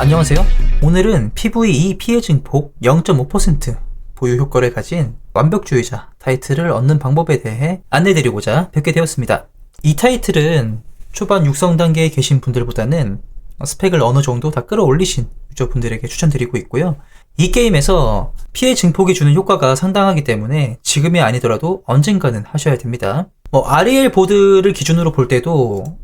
안녕하세요. 오늘은 PVE 피해 증폭 0.5% 보유 효과를 가진 완벽주의자 타이틀을 얻는 방법에 대해 안내드리고자 뵙게 되었습니다. 이 타이틀은 초반 육성 단계에 계신 분들보다는 스펙을 어느 정도 다 끌어올리신 유저분들에게 추천드리고 있고요. 이 게임에서 피해 증폭이 주는 효과가 상당하기 때문에 지금이 아니더라도 언젠가는 하셔야 됩니다. 뭐 아리엘 보드를 기준으로 볼 때도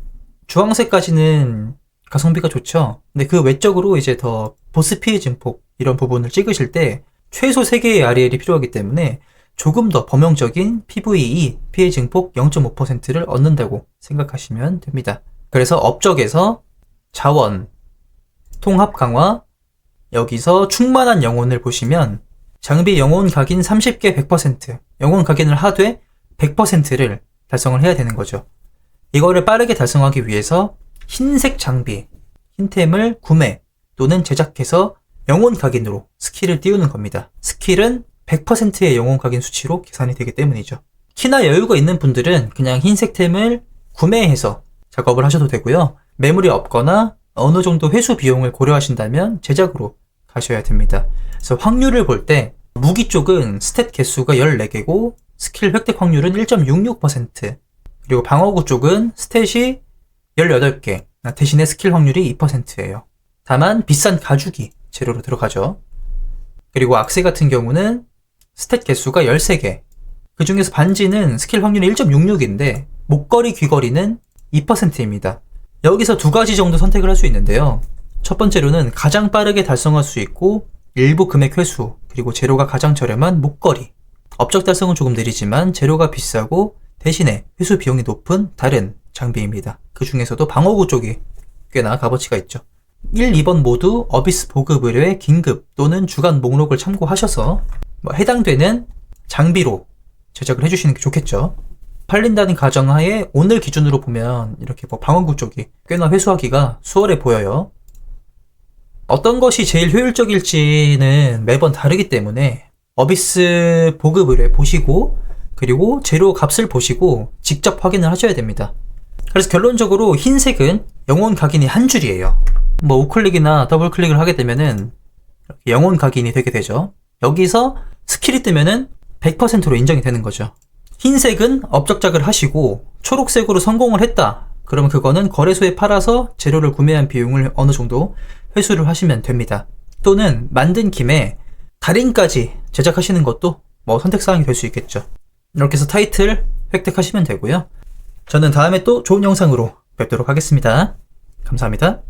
주황색까지는 가성비가 좋죠. 근데 그 외적으로 이제 더 보스 피해 증폭 이런 부분을 찍으실 때 최소 3개의 아리엘이 필요하기 때문에 조금 더 범용적인 PVE 피해 증폭 0.5%를 얻는다고 생각하시면 됩니다. 그래서 업적에서 자원, 통합 강화, 여기서 충만한 영혼을 보시면 장비 영혼 각인 30개 100%, 영혼 각인을 하되 100%를 달성을 해야 되는 거죠. 이거를 빠르게 달성하기 위해서 흰색 장비, 흰템을 구매 또는 제작해서 영혼 각인으로 스킬을 띄우는 겁니다. 스킬은 100%의 영혼 각인 수치로 계산이 되기 때문이죠. 키나 여유가 있는 분들은 그냥 흰색 템을 구매해서 작업을 하셔도 되고요. 매물이 없거나 어느 정도 회수 비용을 고려하신다면 제작으로 가셔야 됩니다. 그래서 확률을 볼 때 무기 쪽은 스탯 개수가 14개고 스킬 획득 확률은 1.66% 그리고 방어구 쪽은 스탯이 18개 대신에 스킬 확률이 2%예요. 다만 비싼 가죽이 재료로 들어가죠. 그리고 악세 같은 경우는 스탯 개수가 13개 그 중에서 반지는 스킬 확률이 1.66인데 목걸이 귀걸이는 2%입니다. 여기서 두 가지 정도 선택을 할 수 있는데요. 첫 번째로는 가장 빠르게 달성할 수 있고 일부 금액 회수 그리고 재료가 가장 저렴한 목걸이 업적 달성은 조금 느리지만 재료가 비싸고 대신에 회수 비용이 높은 다른 장비입니다. 그 중에서도 방어구 쪽이 꽤나 값어치가 있죠. 1, 2번 모두 어비스 보급 의뢰의 긴급 또는 주간 목록을 참고하셔서 뭐 해당되는 장비로 제작을 해주시는 게 좋겠죠. 팔린다는 가정하에 오늘 기준으로 보면 이렇게 뭐 방어구 쪽이 꽤나 회수하기가 수월해 보여요. 어떤 것이 제일 효율적일지는 매번 다르기 때문에 어비스 보급 의뢰 보시고 그리고 재료 값을 보시고 직접 확인을 하셔야 됩니다. 그래서 결론적으로 흰색은 영혼 각인이 한 줄이에요. 뭐 우클릭이나 더블 클릭을 하게 되면은 영혼 각인이 되게 되죠. 여기서 스킬이 뜨면은 100%로 인정이 되는 거죠. 흰색은 업적작을 하시고 초록색으로 성공을 했다. 그러면 그거는 거래소에 팔아서 재료를 구매한 비용을 어느 정도 회수를 하시면 됩니다. 또는 만든 김에 달인까지 제작하시는 것도 뭐 선택사항이 될 수 있겠죠. 이렇게 해서 타이틀 획득하시면 되고요. 저는 다음에 또 좋은 영상으로 뵙도록 하겠습니다. 감사합니다.